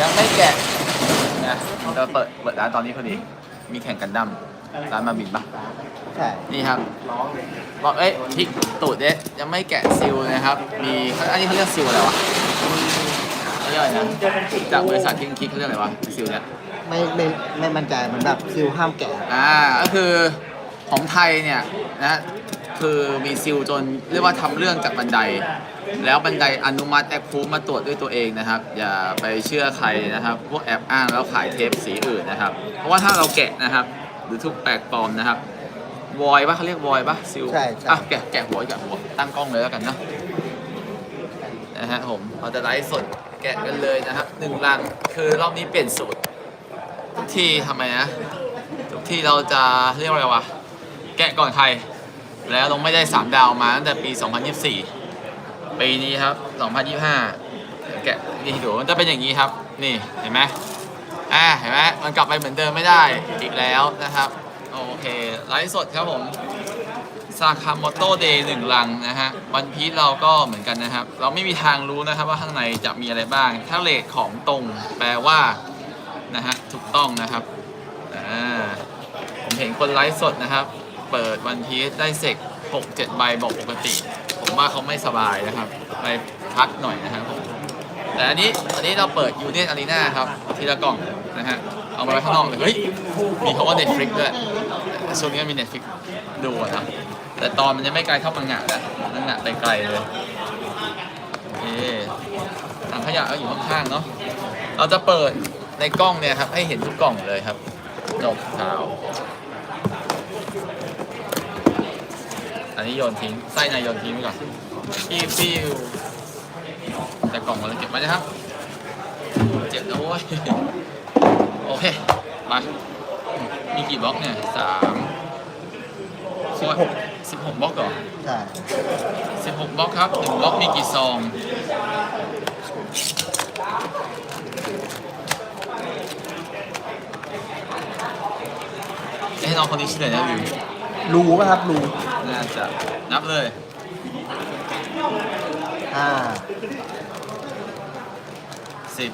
ยังไม่แกะนะเราเปิดเปิดร้านตอนนี้พอดี มีแข่งกันดั้มร้านมาบินปะใช่ นี่ครับบอกเอ้ยพริกตูดเอ๊ะยังไม่แกะซิลนะครับ มีอันนี้เขาเรียกซิลอะไรวะเขาเรียกอะไรนะจากบริษัทคิงคิกเขาเรียกอะไรวะซิลเนี่ยไม่ไม่ไม่มั่นใจเหมือนแบบซิลห้ามแกะอ่าก็คือของไทยเนี่ยนะ คือมีซิลจนเรียกว่าทำเรื่องจากบันได แล้วบันไดอนุมัติแอปพูมาตรวจด้วยตัวเองนะครับ อย่าไปเชื่อใครนะครับ พวกแอบอ้างแล้วขายเทปสีอื่นนะครับ เพราะว่าถ้าเราแกะนะครับ หรือทุกแปลกปลอมนะครับวอยปะเขาเรียกวอยปะซิลใช่ใช่อะแกะแกะหัวแกะหัวตั้งกล้องเลยแล้วกันเนอะนะฮะผมเราจะไลฟ์สดแกะกันเลยนะครับหนึ่งลังคือรอบนี้เปลี่ยนสูตรทุกที่ทำไมนะทุกที่เราจะเรียกว่าอะไรวะแกะก่อนใคร แล้วลงไม่ได้ 3 ดาวมาตั้งแต่ปี 2024 ปีนี้ครับ 2025 แกะนี่ดูมันจะเป็นอย่างนี้ครับ นี่เห็นไหมอ่าเห็นไหมมันกลับไปเหมือนเดิมไม่ได้อีกแล้วนะครับ โอเค ไลฟ์สดครับผมซาคาโมโตเดย์หนึ่งลังนะฮะวันพีชเราก็เหมือนกันนะครับ เราไม่มีทางรู้นะครับว่าข้างในจะมีอะไรบ้าง ถ้าเลทของตรงแปลว่านะฮะถูกต้องนะครับอ่าผมเห็นคนไลฟ์สดนะครับ เปิดวันพีชได้เสก6 7ใบบอกปกติ ผมว่าเขาไม่สบายนะครับ ไปพักหน่อยนะครับผมแต่อันนี้อันนี้เราเปิดยูเนียนอารีนาครับ ทีละกล่องนะฮะเอามาไว้ข้างนอกเลยเฮ้ยมีคำว่า Netflix ด้วยช่วงนี้มี Netflix ดูอะครับแต่ตอนมันยังไม่ไกลเท่ามังงะนะมังงะไปไกลเลยโอเคถังขยะก็อยู่ข้างๆเนาะเราจะเปิดในกล้องเนี่ยครับให้เห็นทุกกล่องเลยครับจบข่าว อันนี้โยนทิ้งไส้ในโยนทิ้งไปก่อนพี่ฟิวแต่กล่องเราเก็บไว้นะครับ เจ็บนะโว้ยโอเค มา มีกี่บล็อกเนี่ยสามสิบหกสิบหกบล็อกเหรอใช่สิบหกบล็อกครับหนึ่งบล็อกมีกี่ซองเอ้น้องคนนี้ชื่ออะไรนะวิว รูป่ะครับรูน่าจะนับเลยห้าสิบ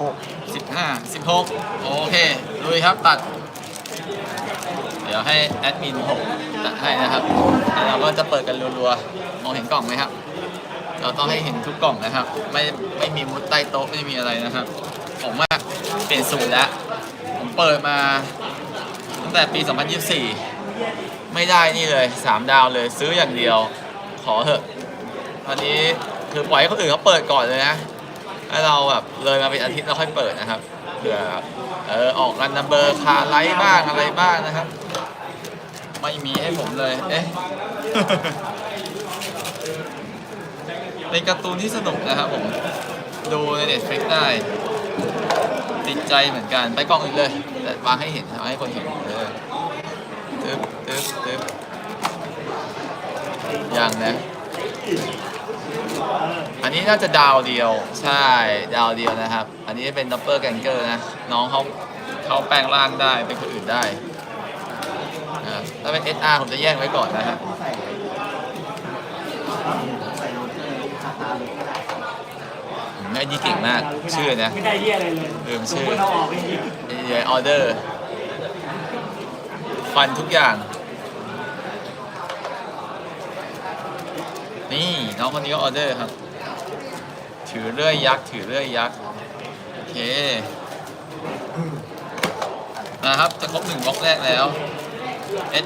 หกสิบห้าสิบหกโอเคลุยครับตัด เดี๋ยวให้แอดมินผมตัดให้นะครับแล้วเราก็จะเปิดกันรัวๆมองเห็นกล่องไหมครับ เราต้องให้เห็นทุกกล่องนะครับ ไม่ไม่มีมุดใต้โต๊ะไม่มีอะไรนะครับ ผมว่าเปลี่ยนสูตรแล้วผมเปิดมาตั้ง แต่ปี 2024 ไม่ได้นี่เลย 3 ดาวเลยซื้ออย่างเดียว ขอเถอะอันนี้คือปล่อยให้คนอื่นเขาเปิดก่อนเลยนะถ้เราแบบเลยมาเป็นอาทิตย์เราค่อยเปิดนะครับเผื่อเออออกรันนัมเบอร์คาไลท์บ้างอะไรบ้างนะครับ ไม่มีให้ผมเลย เอ๊ะ เป็นการ์ตูนที่สนุกนะครับผม ดูใน Netflix ได้ ติดใจเหมือนกัน ไปกล้องอื่นเลย แต่วางให้เห็นเอาให้คนเห็นเตึ๊บตึ๊บตึ๊บอย่างนะ อันนี้น่าจะดาวเดียว ใช่ดาวเดียวนะครับ อันนี้เป็นดับเบิลแกงเกอร์นะ น้องเขาเขาแปลงร่างได้เป็นคนอื่นได้นะถ้าเป็น SR ผมจะแยกไว้ก่อนนะครับใส่ใส่โรเตอร์คาตาเลยก็ไอ้นี่เก่งมาก ชื่อนะ ไม่ได้เยี่ยอะไรเลยลืมชื่อเอาออกไอออเดอร์ ฟันทุกอย่าง นี่น้องคนนี้ก็ออเดอร์ครับ ถือเลื่อยยักษ์ถือเลื่อยยักษ์โอเคนะครับจะครบหนึ่งบล็อกแรกแล้ว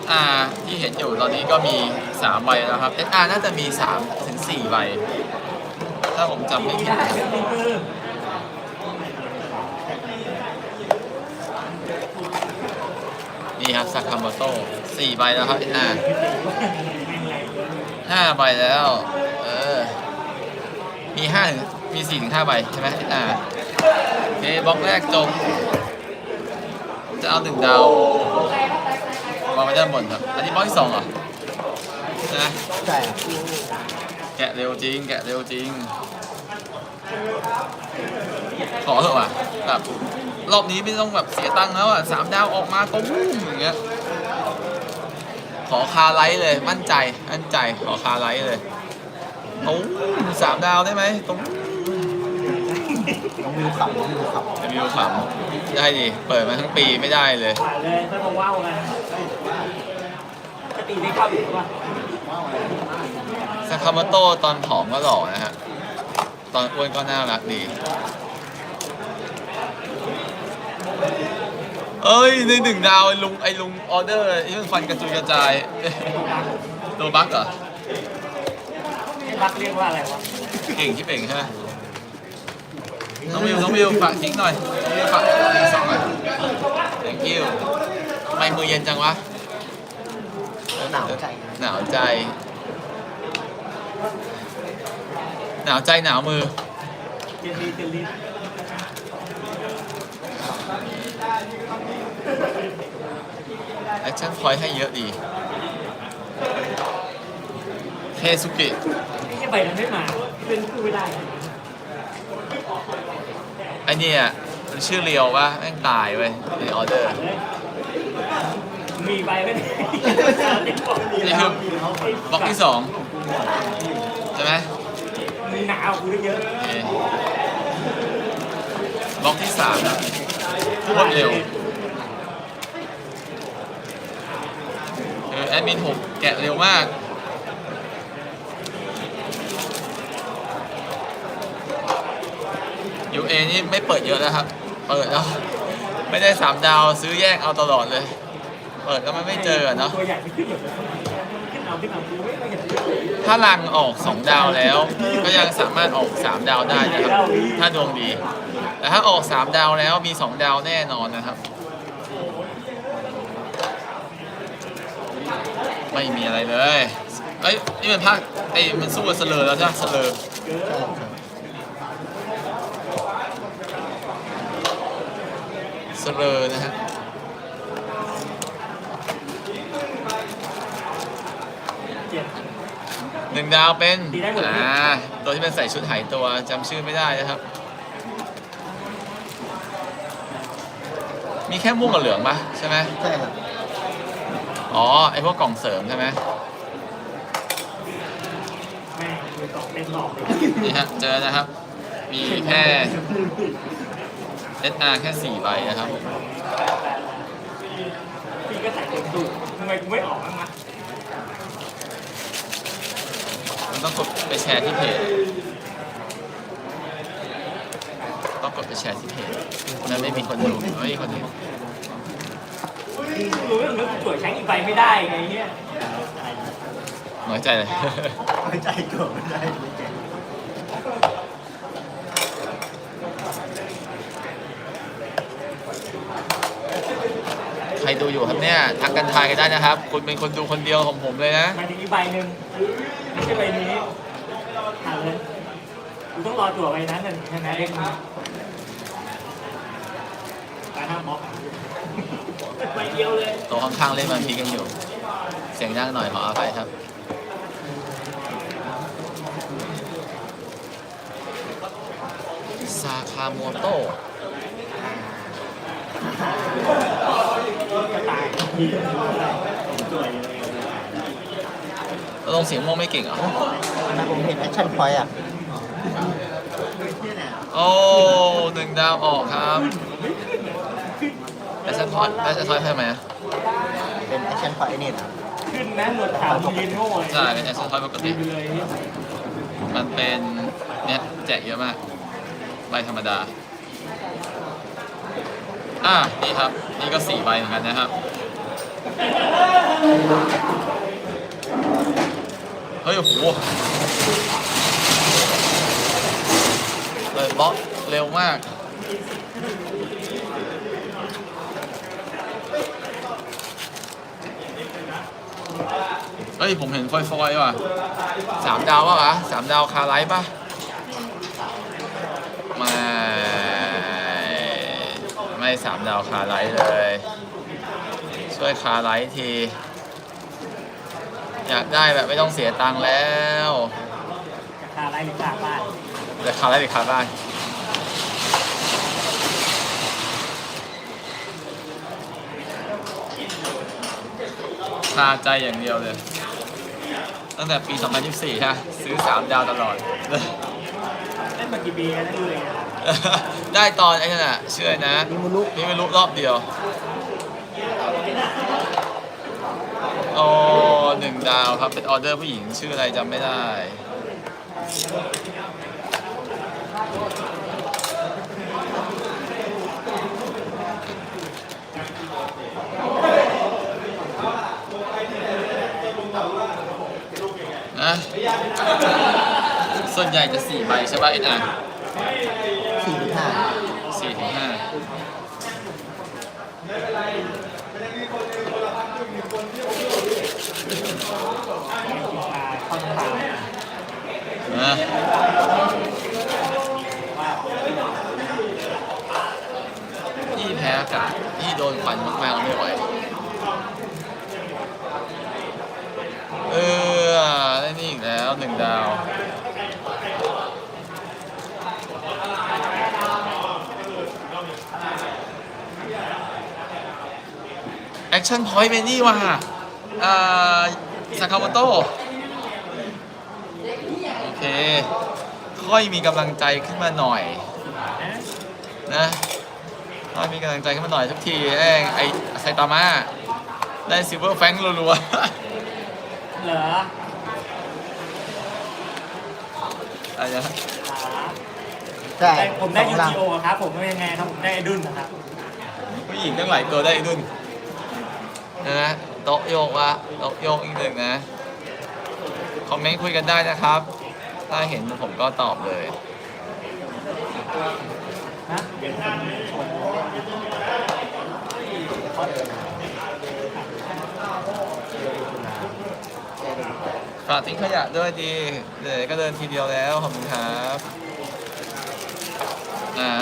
SR ที่เห็นอยู่ตอนนี้ก็มี3ใบแล้วครับ SR น่าจะมี3ถึง4ใบ ถ้าผมจำไม่ผิด นี่ครับซากาโมโต้สี่ใบแล้วครับ SR ห้าใบแล้ว เออ มีห้าถึงมีสี่ถึงห้าใบใช่ไหม SR โอเคบล็อกแรกจบจะเอาหนึ่งดาววางไว้ด้านบนครับ อันนี้บล็อกที่สองเหรอใช่ครับแกะเร็วจริง แกะเร็วจริง ขอเถอะว่ะแบบ รอบนี้ไม่ต้องแบบเสียตังค์แล้วอะสามดาวออกมาตุ้มอย่างเงี้ยขอคาไลท์เลยมั่นใจมั่นใจขอคาไลท์เลยตุ้มสามดาวได้ไหมตุ้มน้องวิวขับน้องวิวขับจะมีโอขำได้ดิเปิดมาทั้งปีไม่ได้เลยผ่านเลยไม่มาว้าวกันจะตีได้เข้าอยู่หรือเปล่าซากาโมโต้ตอนผอมก็หล่อนะฮะ ตอนอ้วนก็น่ารักดี เอ้ยในหนึ่งดาวไอ้ลุงไอ้ลุงออเดอร์ที่มันฟันกระจุยกระจายโดบักเหรอรักเรียกว่าอะไรวะเก่งที่เป่งใช่ไหมน้องวิวน้องวิวฝากทิ้งหน่อยน้องวิวฝากทิ้งสองหน่อย thank you ทำไมมือเย็นจังวะหนาวใจหนาวใจ หนาวใจหนาวมือเจนลีเจนลี แอ คชั่นพอยต์ให้เยอะดีเทสุกิไม่ใช่ใบนั้นไม่มาเป็นคู่ไม่ได้ไอเนี่ยมันชื่อเรียวว่าแม่งตายเว้ยในออเดอร์เลยมีใบไหมเนี่ยนี่คือบล็อกที่สองใช่ไหมมีหนาวกูเยอะโอเคบล็อกที่สามนะรวดเร็วคือ แอดมินผมแกะเร็วมาก UA นี่ไม่เปิดเยอะแล้วครับ เปิดแล้ว ไม่ได้สามดาวซื้อแยกเอาตลอดเลย เปิดแล้วมันไม่เจอเนาะถ้ารังออก 2 ดาวแล้ว ก็ยังสามารถออก 3 ดาวได้นะครับ ถ้าดวงดี แต่ถ้าออก 3 ดาวแล้วมี 2 ดาวแน่นอนนะครับ ไม่มีอะไรเลยเอ้ยนี่มันภาคไอ้มันสู้กับสเลอร์แล้วใช่ไหมสเลอร์สเลอร์นะฮะเจ็บหนึ่งดาวเป็นดีได้หมดเลยอ่าตัวที่เป็นใส่ชุดหายตัวจำชื่อไม่ได้นะครับ มีแค่ม่วงกับเหลืองปะใช่ไหมใช่ครับ อ๋อ ไอพวกกล่องเสริมใช่ไหมแม่มือกล่องเต็มหลอดเลยนี่ฮะ เจอนะครับ มีแค่ SR แค่4ใบนะครับผมพี่ก็ใส่เต็มดูทำไมกูไม่ออกบ้างวะมันต้องกดไปแชร์ที่เพจ ต้องกดไปแชร์ที่เพจแล้วไม่มีคนดูไม่มีคนดู รู้เรื่องนึกตรวจใช้อีกใบไม่ได้ไงเนี่ยน้อยใจเลย ไม่ใจเกิดไม่ได้ไม่ใจใครดูอยู่ครับเนี่ย ทักกันทายกันได้นะครับ คุณเป็นคนดูคนเดียวของผมเลยนะ หมายถึงอีกใบหนึ่งไม่ใช่ใบนี้ผ่านเลยกูต้องรอตัวใบนั้นน่ะชนะเองการห้ามบล็อกใบเดียวเลย โต๊ะข้างๆเล่นมันพีกันอยู่ เสียงดังหน่อยขออภัยครับซาคาโมโตะกระต่ายสวยเลยลงเสียงม่วงไม่เก่งเหรอนะผมเห็นแอคชั่นพอยต์อะ โอ้หนึ่งดาวออกครับ แอสเซนทอยแอสเซนทอยใช่ไหมเป็นแอคชั่นพอยต์นี่นะขึ้นนะหนวดขาวมึงยืนโง่เลยใช่เป็นแอสเซนทอยปกติยืนเลยมันเป็นเนี่ยแจกเยอะมากใบธรรมดา อะนี่ครับ นี่ก็สี่ใบเหมือนกันนะครับ เฮ้ยโอ้โหเลยบล็อกเร็วมาก เฮ้ย ผมเห็นฟอยๆว่ะสามดาวป่ะวะสามดาวคาไลท์ป่ะไม่ไม่สามดาวคาไลท์เลย ช่วยคาไลท์ที อยากได้แบบไม่ต้องเสียตังค์แล้วจะคาอะไรหรือคาบ้านแต่คาไลท์หรือคาบ้านคาใจอย่างเดียวเลย ตั้งแต่ปี 2024 ฮะ ซื้อ 3 ดาวตลอดเล่นมากี่ปีแล้วดูเลยอะได้ตอนไอ้นั่นน่ะเชื่อนะนิมุลุนี่ไม่รู้รอบเดียว โอ้หนึ่งดาวครับ เป็นออเดอร์ผู้หญิงชื่ออะไรจำไม่ได้ นะ ส่วนใหญ่จะสี่ใบใช่ป่ะเอ็นอาร์สี่หรือห้าสี่ถึงห้าค่อนข้างนะพี่แพ้อากาศพี่โดนควันมากๆไม่ไหว เออได้นี่อีกแล้วหนึ่ง ดาวแอคชั่นพอยต์เบนนี่ว่ะอ่าซากาโมโตโอเค ค่อยมีกำลังใจขึ้นมาหน่อยนะค่อยมีกำลังใจขึ้นมาหน่อยทุกทีแม่งไอไซตามะได้ซิลเวอร์แฟงรัวเหรอ ๆ อะไรนะใช่ได้ผมได้สยูองลังทีโอครับ ผมเป็นยังไงครับ ผมได้ไอดุนนะครับ ผู้หญิงตั้งหลายตัวได้ดุนนะโต๊ะโยกวะโต๊ะโยกอีกหนึ่งนะ คอมเมนต์คุยกันได้นะครับ ถ้าเห็นผมก็ตอบเลยนะ ฝากทิ้งขยะด้วยดีเดี๋ยวก็เดินทีเดียวแล้วขอบคุณครับอ่า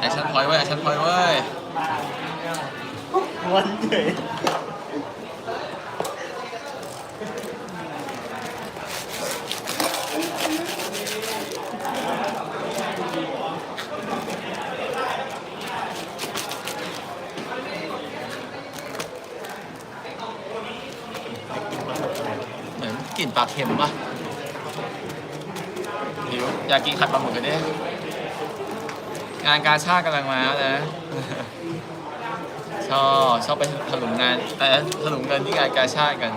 แอคชั่นพอยต์เว้ยแอคชั่นพอยต์เว้ย วันเฉย เหมือนกลิ่น ปลาเค็มปะหิวอยากกินขัดปลาหมึกกันดิงานการชาติกำลังมาแล้วนะชอบชอบไปถลุงงานแต่ถลุงเงินที่งานการชาติกัน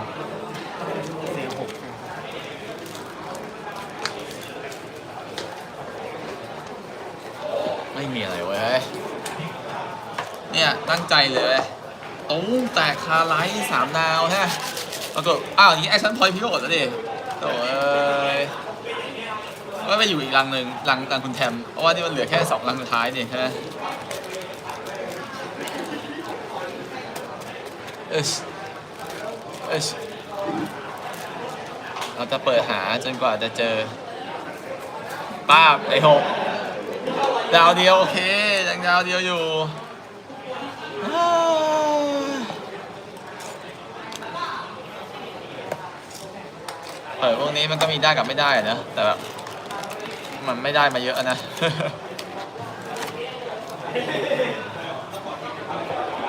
ไม่มีอะไรเว้ย เนี่ย ตั้งใจเลย ตุ้งแตกคาไลท์สามดาวฮะ ปรากฏอ้าวอย่างนี้แอชั่นพอยพิโรดแล้วดิโถ่เอ้ยก็ไปอยู่อีกรังหนึ่งรังรังคุณแทมเพราะว่านี่มันเหลือแค่สองรังสุดท้ายนี่ใช่ไหมเอชเอชเราจะเปิดหาจนกว่าจะเจอป้าบไอหกดาวเดียวโอเคยังดาวเดียวอยู่อ้าว เปิดพวกนี้มันก็มีได้กับไม่ได้อะนะ แต่แบบมันไม่ได้มาเยอะนะ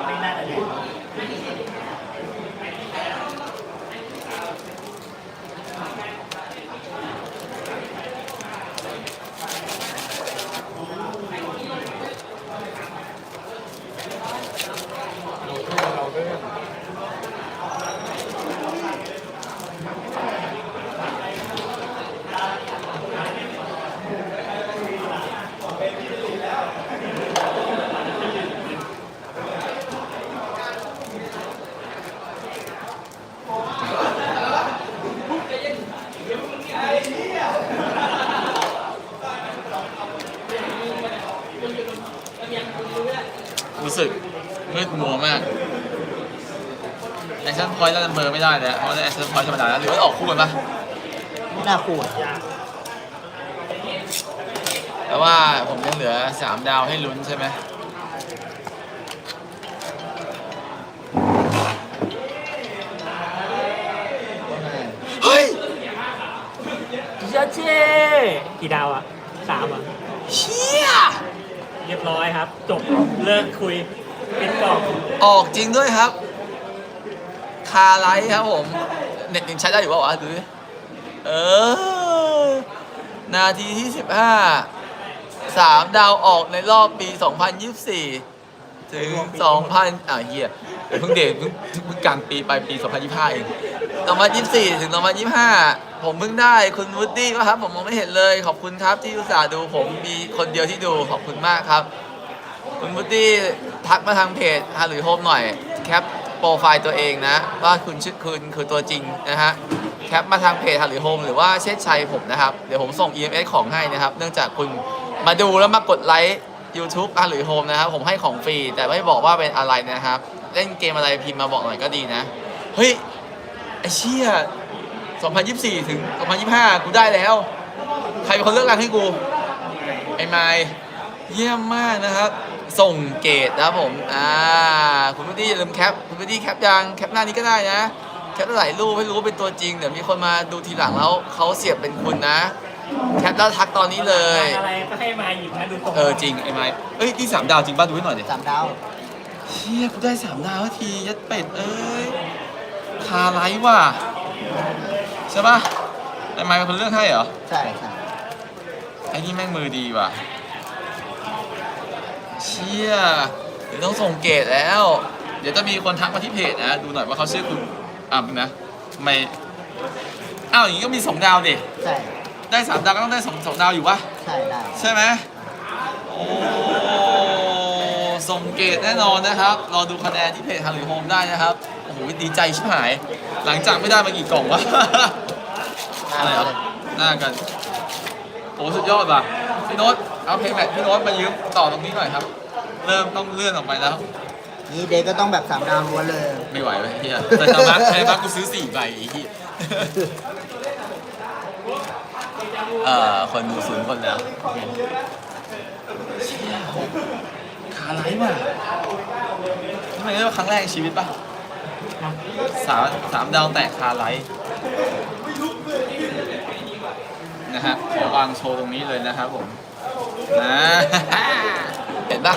ไม่น่าจะอยู่ รู้สึกมืดมัวมากแอคชั่นพ อยต์แล้วเบอร์ไม่ได้เลยอะเพราะว่าแอคชั่นพอยต์ธรรมดาแล้วหรือว่าออกคู่กันปะไม่น่าคู่อะแต่ว่าผมยังเหลือสามดาวให้ลุ้นใช่ไหมเฮ้ยเจ้าเจ้กี่ดาวอะสามอะ เชี่ยเรียบร้อยครับ จบเลิกคุยปิดกล่อง ออกจริงด้วยครับคาไลท์ครับผม เน็ตยังใช้ได้อยู่ป่าวะดูดิเออ นาทีที่สิบห้าสามดาวออกในรอบปี 2024 ถึง 2,000 อ่าเฮียเพิ่งเดทเพิ่งเพิ่งกลางปีไปปี 2025 เอง 2024 ถึง 2025 ผมเพิ่งได้คุณวูดดี้ป่ะครับ ผมมองไม่เห็นเลย ขอบคุณครับที่อุตส่าห์ดูผมมีคนเดียวที่ดูขอบคุณมากครับ คุณวูดดี้ทักมาทางเพจฮาหรือโฮมหน่อย แคป โปรไฟล์ตัวเองนะ ว่าคุณชื่อคุณคือตัวจริงนะฮะแคปมาทางเพจฮาหรือโฮมหรือว่าเชษชัยผมนะครับ เดี๋ยวผมส่ง EMS ของให้นะครับ เนื่องจากคุณมาดูแล้วมากดไลค์ YouTube ฮาหรือโฮมนะครับ ผมให้ของฟรี แต่ไม่บอกว่าเป็นอะไรนะครับ เล่นเกมอะไรพิมพ์มาบอกหน่อยก็ดีนะ เฮ้ย ไอเชี่ย2024 ถึง 2025 กูได้แล้ว ใครเป็นคนเลือกรังให้กู ไอ้ไมค์ เยี่ยมมากนะครับ ส่งเกตนะครับผมอ่าคุณพุดดี้อย่าลืมแคปคุณพุดดี้แคปยังแคปหน้านี้ก็ได้นะ แคปหลายรูปไม่รู้ว่าเป็นตัวจริงเดี๋ยวมีคนมาดูทีหลังแล้วเขาเสียบเป็นคุณนะ แคปแล้วทักตอนนี้เลย อะไรก็ให้มาหยิบนะดูตรงเออจริงไอ้ไมค์เอ้ยที่สามดาวจริงป่ะดูให้หน่อยดิสามดาวเชี่ยกูได้สามดาวแล้วทียัดเป็ดเอ้ยคาไลท์ว่ะใช่ป่ะไอ้ไมค์เป็นคนเลือกให้เหรอ ใช่ใช่ไอ้นี่แม่งมือดีว่ะ เชี่ยเดี๋ยวต้องส่งเกตแล้ว เดี๋ยวจะมีคนทักมาที่เพจนะ ดูหน่อยว่าเขาชื่อคุณอ่ำนะทำไมอ้าวอย่างนี้ก็มีสองดาวดิใช่ได้สามดาวก็ต้องได้สองสองดาวอยู่ปะใช่ได้ใช่ไหมโอ้ส่งเกตแน่นอนนะครับ รอดูคะแนนที่เพจฮาริโฮมได้นะครับ โอ้โหดีใจชิบหาย หลังจากไม่ได้มากี่กล่องวะ อะไรเหรอหน้ากัน โอ้สุดยอดว่ะพี่โน้ต เอาเพลงแมทพี่โน้ตมายืมต่อตรงนี้หน่อยครับ เริ่มต้องเลื่อนออกไปแล้ว นี่เด็กก็ต้องแบบสามดาวล้วนเลย ไม่ไหวเลยเฮียแต่ธรรมะใช่ไหมกูซื้อสี่ใบไอ้เฮียเอ่อคนดูศูนย์คนแล้วเชี่ยขาไลท์ว่ะทำไมเรียกว่าครั้งแรกในชีวิตป่ะสามสามดาวแตกคาไลท์นะฮะขอวางโชว์ตรงนี้เลยนะครับผม นะเห็นปะ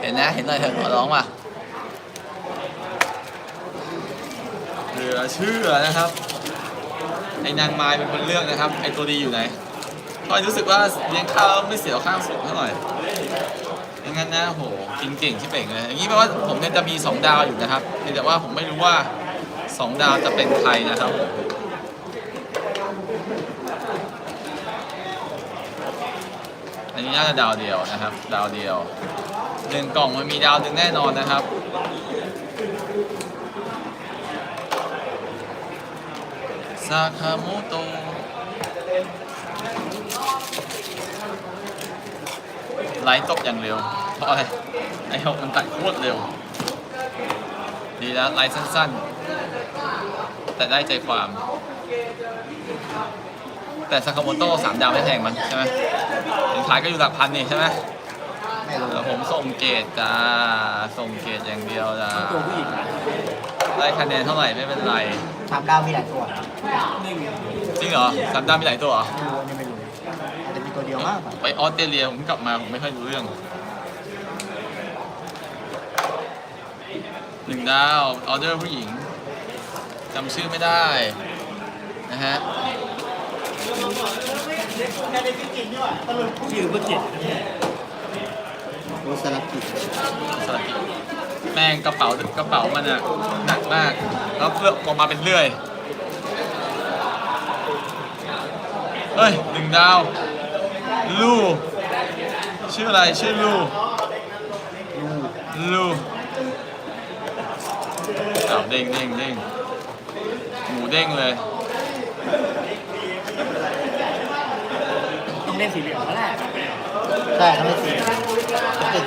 เห็นนะ เห็นหน่อยเถอะขอร้องว่ะเหลือเชื่อนะครับ ไอ้นางไม้เป็นคนเลือกนะครับ ไอ้ตัวดีอยู่ไหนก็รู้สึกว่าเลี้ยงข้าวไม่เสียข้าวสุกเท่าไหร่ย่งั้นนะโหกินเก่งที่เป่งเลย อย่างนี้แปลว่าผมเนี่ยจะมี 2 ดาวอยู่นะครับแต่ว่าผมไม่รู้ว่า 2 ดาวจะเป็นใครนะครับผม อันนี้น่าจะดาวเดียวนะครับ ดาวเดียวหนึ่งกล่องมันมีดาวหนึ่งแน่นอนนะครับซาคาโมโตะไลท์ตกอย่างเร็ว เพราะอะไร ไอหกมันตัดโคตรเร็ว ดีแล้วไลท์สั้นๆ แต่ได้ใจความ แต่ซาคาโมโตะสามดาวไม่แพงมันใช่ไหมสินขายก็อยู่หลักพันนี่ใช่ไหมไม่รู้แล้วผมส่งเกตจ้าส่งเกตอย่างเดียวจ้าตัวผู้หญิงนะได้คะแนนเท่าไหร่ไม่เป็นไร สามดาวมีหลายตัวหนึ่งจริงเหรอสามดาวมีหลายตัวเหรอ ไม่รู้อันนี่ไม่รู้อาจจะมีตัวเดียวมากกว่าไปออสเตรเลียผมกลับมาผมไม่ค่อยรู้เรื่องหนึ่งดาวออเดอร์ผู้หญิงจำชื่อไม่ได้นะฮะชื่อเพื่อเกียรติโรสลักกิสลัดกิแม่งกระเป๋ากระเป๋ามันอะหนักมาก แล้วเลือกออกมาเป็นเลื่อยเฮ้ยหนึ่งดาว ลูชื่ออะไรชื่อลูลูอ้าวเด้งเด้งเด้งหมูเด้งเลย ต้อง เล่นสีเหลืองแล้วแหละใช่ทำให้สีเก่ง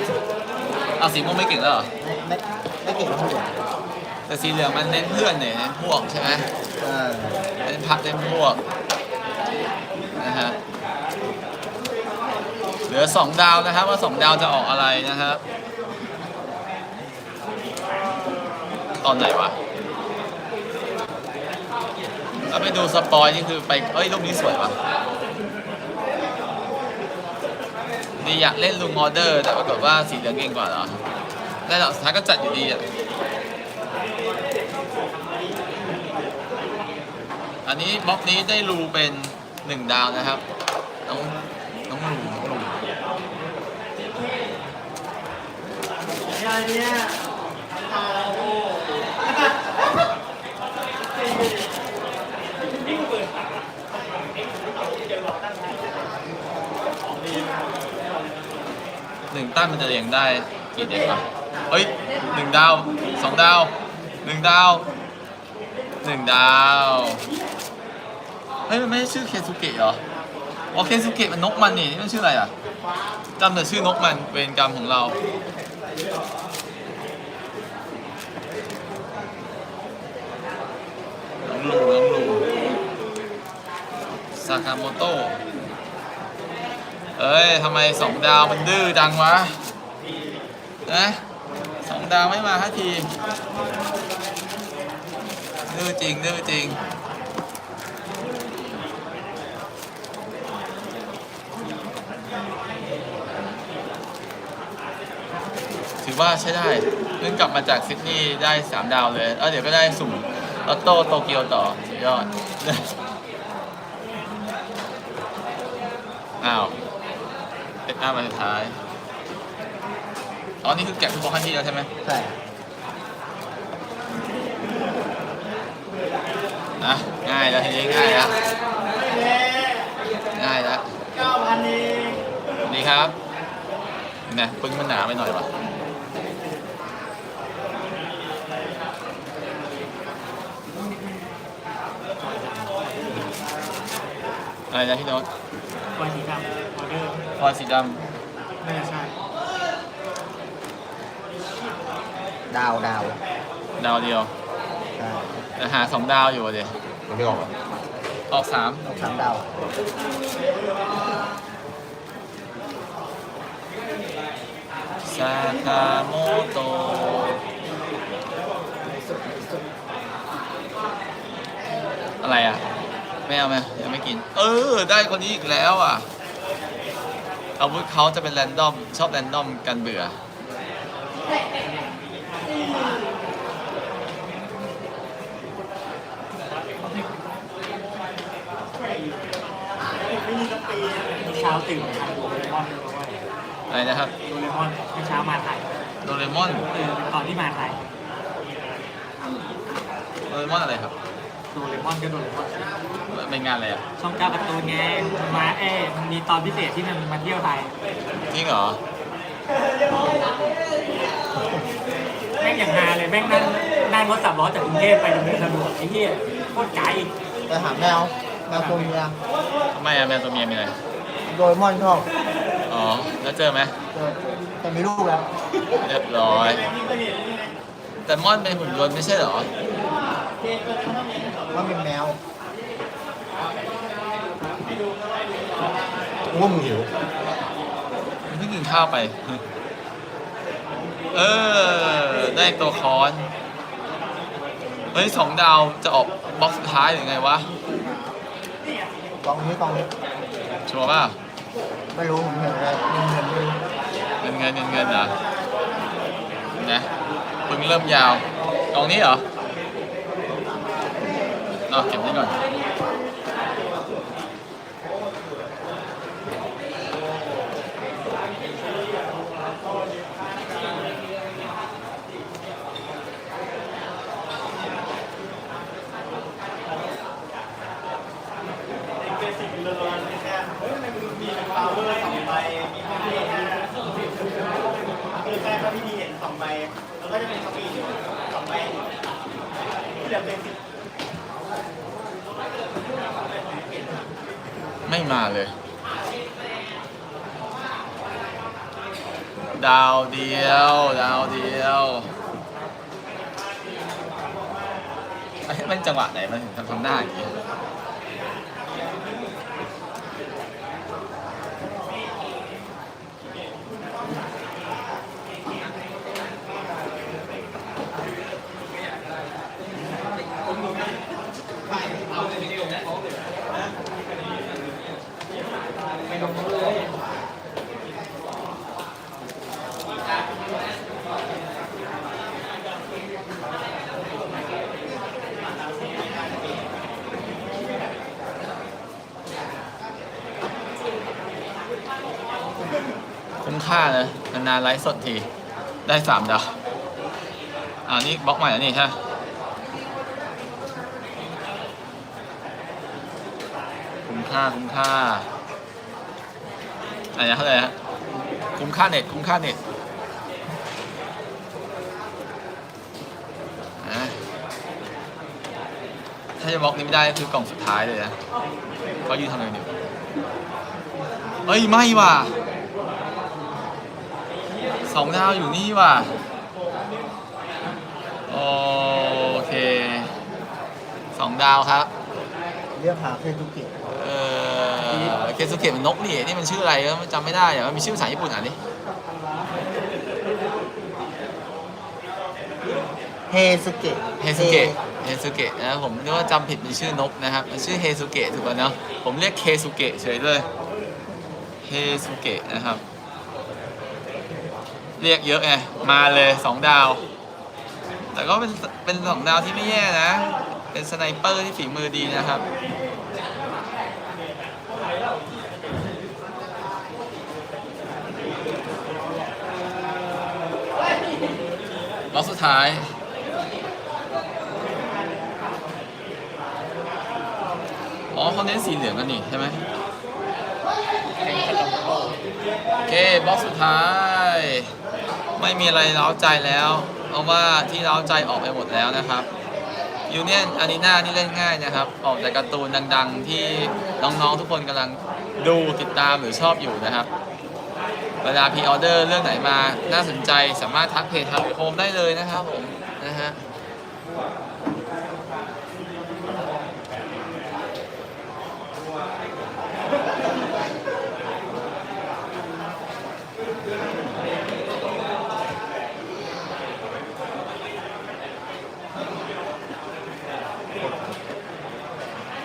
เอาสีม่วงไม่เก่งแล้วเหรอ ไม่ไม่ไม่เก่งทั้งหมดแต่สีเหลืองมันเน้นเพื่อนเนี่ยเน้นพวกใช่ไหมเออเน้นพักเน้นพวกนะฮะ เหลือสองดาวนะครับว่าสองดาวจะออกอะไรนะครับ ตอนไหนวะถ้าไปดูสปอยนี่คือไป เอ้ยรูปนี้สวยวะ ดีอยากเล่นลุงออเดอร์ แต่ปรากฏว่าสีเหลืองเก่งกว่าเหรอได้หรอกสุดท้ายก็จัดอยู่ดีอะอันนี้บล็อกนี้ได้รูเป็นหนึ่งดาวนะครับ น้องน้องรูน้องรู อะไรเนี่ย หนึ่งตั้นมันจะเรียงได้กี่เด็กวะเฮ้ยหนึ่งดาวสองดาวหนึ่งดาวหนึ่งดาวเฮ้ยมันไม่ใช่ชื่อเคซุเกะเหรออ๋อเคซุเกะมันนกมันนี่นี่มันชื่ออะไรอะจำแต่ชื่อนกมันเวรกรรมของเราน้องลูน้องลูซากาโมโตะ เอ้ยทำไมสองดาวมันดื้อจังวะนะสองดาวไม่มาทัทีดื้อจริงดื้อจริงถือว่าใช้ได้เพิ่งกลับมาจากซิดนีย์ได้ 3 ดาวเลยแล้วเดี๋ยวก็ได้สุ่มลอตโต้โตเกียวต่อ ยอด อ้าว เป็นหน้ามาสุดท้ายอ๋อนี่คือแกะทุกบอกให้ที่แล้วใช่ไหมใช่อะง่ายแล้วทีนี้ง่ายแล้วง่ายแล้วเก้าพันเองนี่ครับนะปึ้งมันหนาไปหน่อยวะอะไรนะพี่โน้ตวันสีดำออเดอร์ ฟอยสีดน่าจะใช่ดาวดาวำดาวเดียว ใช่แต่หาสองดาวอยู่อะเดี๋ยมันไม่ออกหรอออกสามออกสามดาวซาคาโมโตอะไรอะ ไม่เอาไหมยังไม่กิน เออ ได้คนนี้อีกแล้วอะ อาวุธเขาจะเป็นแรนดอมชอบแรนดอมกันเบื่อมีเช้าตื่นมาทำโดเรมอนด้วยอะไรนะครับโดเรมอนเมื่อเช้ามาถ่ายโดเรมอนเออตอนที่มาถ่ายโดเรมอนอะไรครับ โดเรมอนก็โดเรมอนเป็นงานอะไรอะช่องเก้าการ์ตูนไงมาเอ้มันมีตอนพิเศษที่มันมาเที่ยวไทยจริงเหรอแม่งอย่างฮาเลยแม่งนั่งนั่งรถสามล้อจากกรุงเทพไปดำเนินสะดวกไอ้เหี้ยโคตรไกลไปหาแมวแมวตัวเมียทำไมอะแมวตัวเมียมีอะไรโดยมอนชอบอ๋อแล้วเจอไหมเจอแต่มีลูกแล้วเรียบร้อยแต่มอนเป็นหุ่นยนต์ไม่ใช่เหรอ มันเป็นแมวง่วงหิวมันเพิ่งกินข้าวไป เออ ได้ตัวคอนเฮ้ยสองดาวจะออกบล็อกสุดท้ายหรือไงวะกองนี้กองนี้ชัวร์ป่ะไม่รู้ผมเห็นอะไรเงินเงินไม่รู้เงินเงินเงินเงินเหรอนะเพิ่งเริ่มยาวกองนี้เหรอ เอาเนะนานๆไลฟ์สดที ได้สามดาวอ่านี่บล็อกใหม่แล้วนี่ใช่คุ้มค่าคุ้มค่าอะไรนะเท่าไหร่ฮะคุ้มค่าเน็ตคุ้มค่าเน็ตถ้าจะบล็อกนี้ไม่ได้คือกล่องสุดท้ายเลยนะเขายืนทำอะไรอยู่เอ้ย ไม่ว่ะ สองดาวอยู่นี่ว่ะโอเคสองดาวครับเรียกหาเคนทุเกะเออเคสุเกะมันนกนี่นี่มันชื่ออะไรก็จำไม่ได้อะมันมีชื่อภาษาญี่ปุ่นอะนี่เฮสุเกะเฮสุเกะเฮสุเกะนะครับผมนึกว่าจำผิดเป็นชื่อนกนะครับมันชื่อเฮสุเกะถูกป่ะเนาะผมเรียกเคสุเกะเฉยเลยเฮสุเกะนะครับ เรียกเยอะไงมาเลยสองดาว แต่ก็เป็นเป็นสองดาวที่ไม่แย่นะ เป็นสไนเปอร์ที่ฝีมือดีนะครับล็อกสุดท้ายอ๋อเขาเน้นสีเหลืองกันนี่ใช่ไหมโอเค บล็อกสุดท้าย ไม่มีอะไรเล้าใจแล้ว เพราะว่าที่เล้าใจออกไปหมดแล้วนะครับยูเนียนอารีนานี่เล่นง่ายนะครับ ออกจากการ์ตูนดังๆ ที่น้องๆทุกคนกำลังดูติดตามหรือชอบอยู่นะครับ เวลาพีออเดอร์เรื่องไหนมา น่าสนใจสามารถทักเพจทักโฮมได้เลยนะครับผมนะฮะ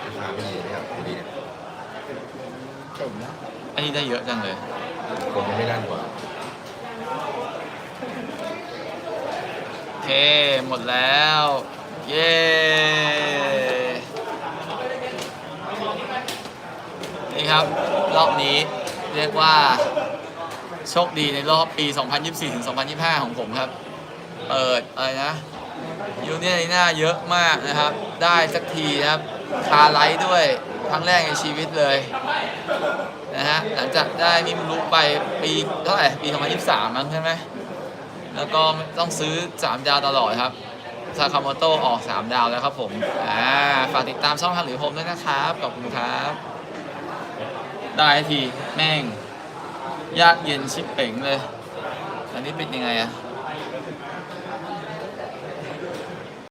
ราคาไม่ดีนะครับดีเนี่ย เต็มนะ อั นนี้ได้เยอะจังเลย ผมยังไม่นั่นกว่าเคหมดแล้ว เย้นี่ครับ รอบนี้เรียกว่า โชคดีในรอบปี 2024 ถึง 2025 ของผมครับ เปิดอะไรนะยูเนียนหน้าเยอะมากนะครับ ได้สักทีนะครับ คาไลท์ด้วย ครั้งแรกในชีวิตเลย นะฮะหลังจากได้มิมรุไปปีเท่าไหร่ปี2023มั้งใช่ไหมแล้วก็ต้องซื้อ 3 ดาวตลอดครับซาคาโมโตออก 3 ดาวแล้วครับผมอ่าฝากติดตามช่องทางหรือผมด้วยนะครับขอบคุณครับ ได้ทีแม่ง ยากเย็นชิบเป๋งเลย อันนี้เป็นยังไงอะ